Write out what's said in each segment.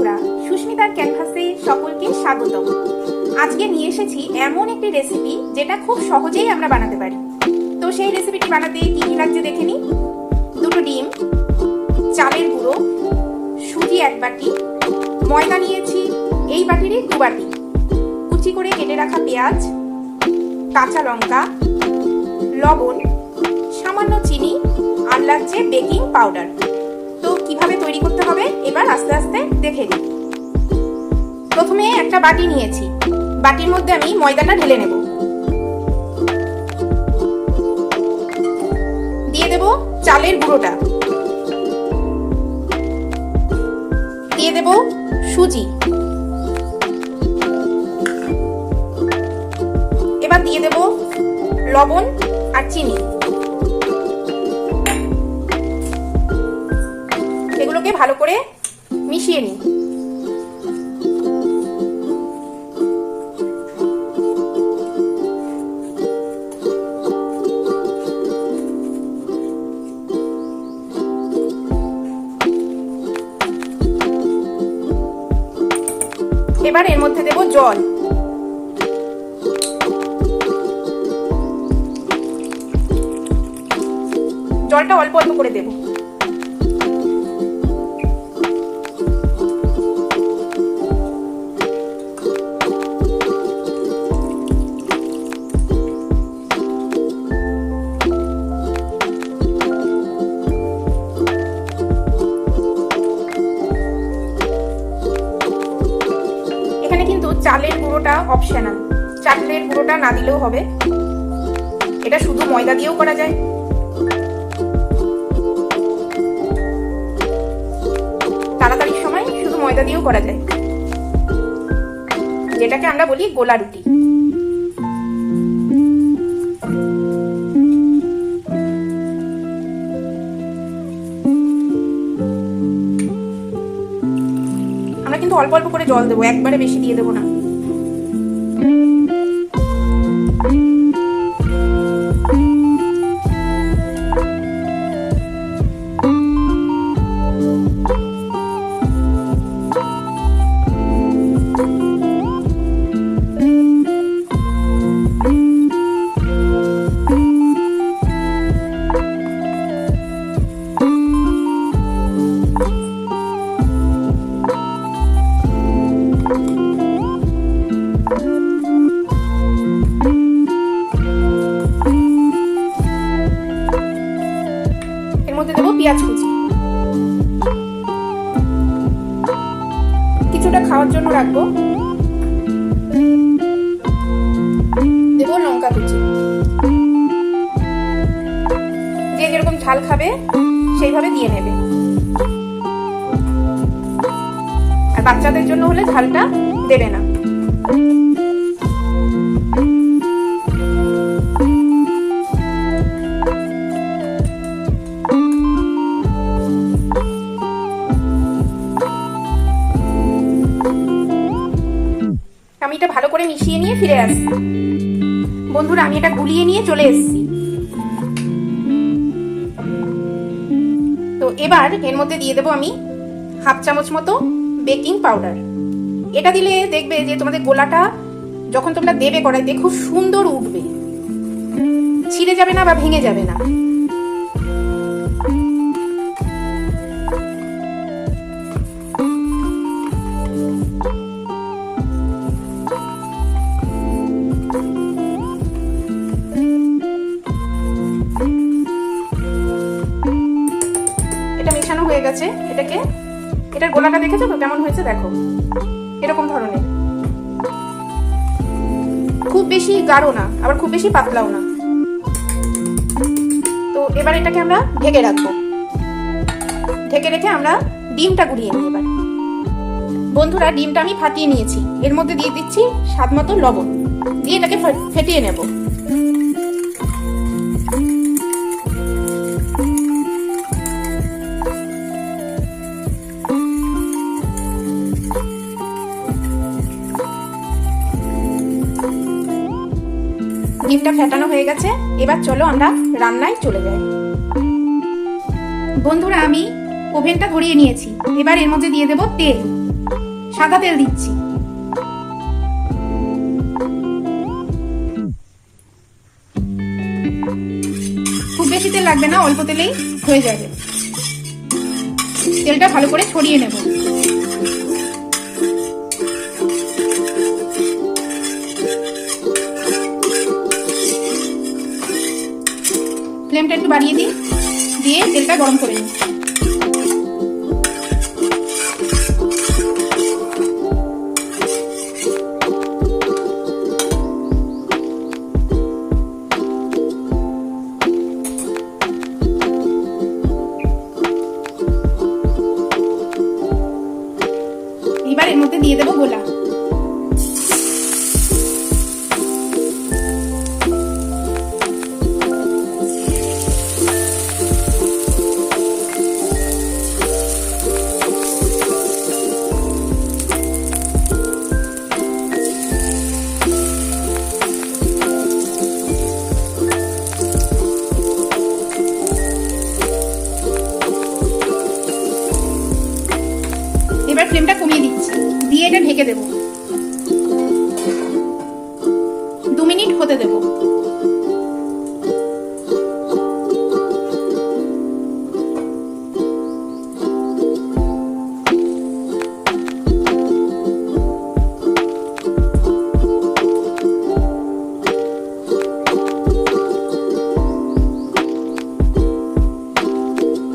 বন্ধুরা, সুস্মিতার ক্যানভাসে সকলকে স্বাগতম। আজকে নিয়ে এসেছি এমন একটি রেসিপি যেটা খুব সহজেই আমরা বানাতে পারি। তো সেই রেসিপিটি বানাতে কি কি লাগছে দেখে নিই। দুটো ডিম, চালের গুঁড়ো, সুজি এক বাটি, ময়দা নিয়েছি, এই বাটিরই দু বাটি। কুচি করে কেটে রাখা পেঁয়াজ, কাঁচা লঙ্কা, লবণ, সামান্য চিনি আর লাগছে বেকিং পাউডার। কীভাবে তৈরি করতে হবে, এবার আস্তে আস্তে দেখে নিই। প্রথমে একটা বাটি নিয়েছি। বাটির মধ্যে আমি ময়দাটা ঢেলে নেব। দিয়ে দেব চালের গুঁড়োটা। দিয়ে দেব সুজি। এবার দিয়ে দেব লবণ আর চিনি। এবার এর মধ্যে দেব জল। জলটা অল্প অল্প করে দেবো। চালের না দিলেও হবে। এটা শুধু ময়দা দিয়েও করা যায়। তাড়াতাড়ির সময় শুধু ময়দা দিয়েও করা যায়। যেটাকে আমরা বলি গোলা রুটি। আমরা কিন্তু অল্প অল্প করে জল দেবো, একবারে বেশি দিয়ে দেবো না। মধ্যে দেবো পেঁয়াজ কুচি। কিছুটা খাওয়ার জন্য রাখব। দেবো লঙ্কা কুচি। যে যেরকম ঝাল খাবে, সেইভাবে দিয়ে নেবে। আর বাচ্চাদের জন্য হলে ঝালটা দেবে না। এটা ভালো করে মিশিয়ে নিয়ে ফিরে আসছি। বন্ধুরা, আমি এটা গুলিয়ে নিয়ে চলে এসেছি। তো এবার এর মধ্যে দিয়ে দেবো আমি হাফ চামচ মতো বেকিং পাউডার। এটা দিলে দেখবে যে তোমাদের গোলাটা যখন তোমরা দেবে কড়াইতে, খুব সুন্দর উঠবে। ছিঁড়ে যাবে না বা ভেঙে যাবে না। এটার গোলাটা দেখেছ তো? কেমন হয়েছে দেখো। এরকম ধরনের। খুব বেশি গাঢ় না, আবার খুব বেশি পাতলাও না। তো এবার এটাকে আমরা ঢেকে রাখব। ঢেকে রেখে আমরা ডিমটা গুলিয়ে নিই এবার। বন্ধুরা, ডিমটা আমি ফাটিয়ে নিয়েছি। এর মধ্যে দিয়ে দিচ্ছি স্বাদ মতো লবণ। দিয়ে এটাকে ফেটিয়ে নেব। ফেটানো হয়ে গেছে। এবার চলো আমরা রান্নায় চলে যাই। বন্ধুরা, আমি ওভেনটা ধরিয়ে নিয়েছি। এবার এর মধ্যে দিয়ে দেব তেল। সাদা তেল দিচ্ছি। খুব বেশি তেল লাগবে না, অল্প তেলেই হয়ে যাবে। তেলটা ভালো করে ছড়িয়ে নেব। ফ্লেমটা একটু বাড়িয়ে দিই দিয়ে তেলটা গরম করে নিই। ফ্লেমটা কমিয়ে দিচ্ছি। দিয়ে এটা ঢেকে দেব। দু মিনিট হতে দেব।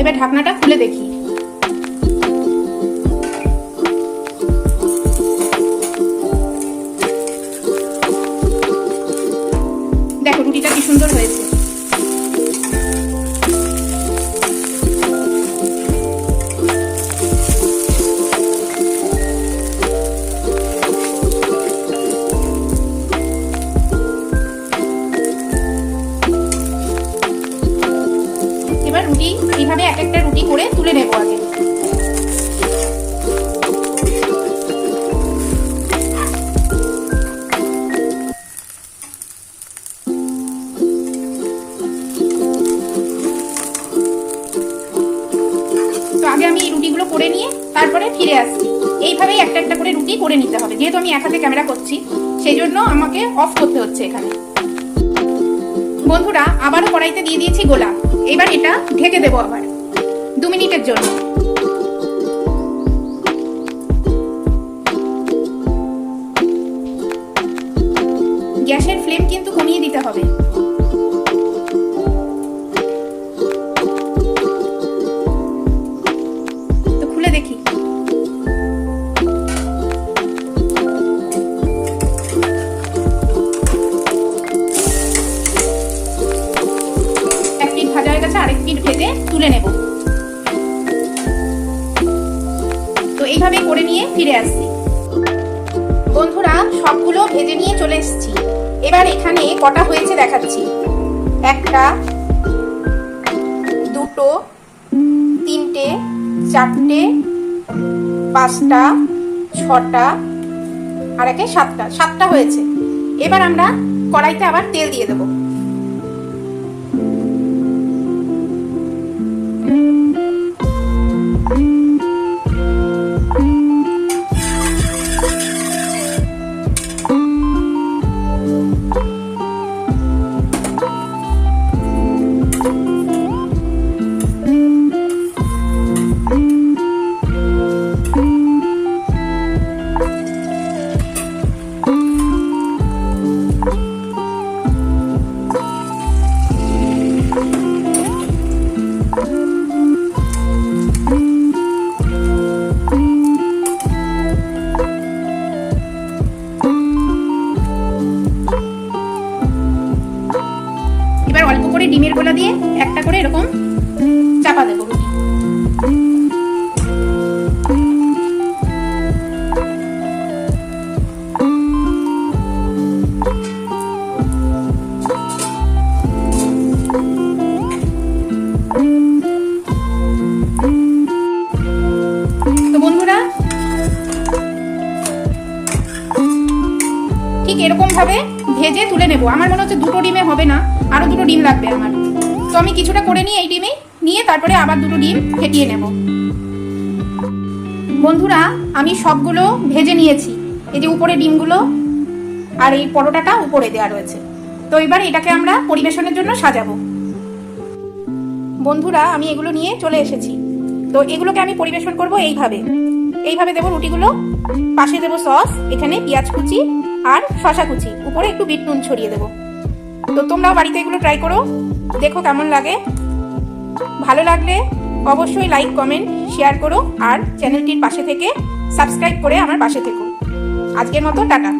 এবার ঢাকনাটা খুলে দেখি। এক হাতে ক্যামেরা করছি, সেই জন্য আমাকে অফ করতে হচ্ছে এখানে। বন্ধুরা, আবারও কড়াইতে দিয়ে দিয়েছি গোলা এবার এটা ঢেকে দেবো আবার, দু মিনিটের জন্য। গ্যাসের ফ্লেম কিন্তু কমিয়ে দিতে হবে। তো এইভাবেই করে নিয়ে ফিরে আসছি। বন্ধুরা, সবগুলো ভেজে নিয়ে চলে এসেছি। এবার এখানে কটা হয়েছে দেখাচ্ছি। একটা, দুটো, তিনটে, চারটে, পাঁচটা, ছটা, আর একে সাতটা। সাতটা হয়েছে। এবার আমরা কড়াইতে আবার তেল দিয়ে দেবো। আমার মনে হচ্ছে দুটো ডিমে হবে না, আরও দুটো ডিম লাগবে আমার। তো আমি কিছুটা করে নিই এই ডিমেই নিয়ে তারপরে আবার দুটো ডিম ফেটিয়ে নেব। বন্ধুরা, আমি সবগুলো ভেজে নিয়েছি। এই যে উপরে ডিমগুলো আর এই পরোটাটা উপরে দেওয়া রয়েছে। তো এবার এটাকে আমরা পরিবেশনের জন্য সাজাবো। বন্ধুরা, আমি এগুলো নিয়ে চলে এসেছি। তো এগুলোকে আমি পরিবেশন করব এইভাবে। এইভাবে দেবো রুটিগুলো। পাশে দেবো সস, এখানে পেঁয়াজ কুচি আর শশা কুচি উপরে একটু বিট নুন ছড়িয়ে দেবো। তো তোমরাও বাড়িতে এগুলো ট্রাই করো। দেখো কেমন লাগে। ভালো লাগলে অবশ্যই লাইক কমেন্ট শেয়ার করো। আর চ্যানেলটির পাশে থেকে সাবস্ক্রাইব করে আমার পাশে থেকো। আজকের মতো টাটা।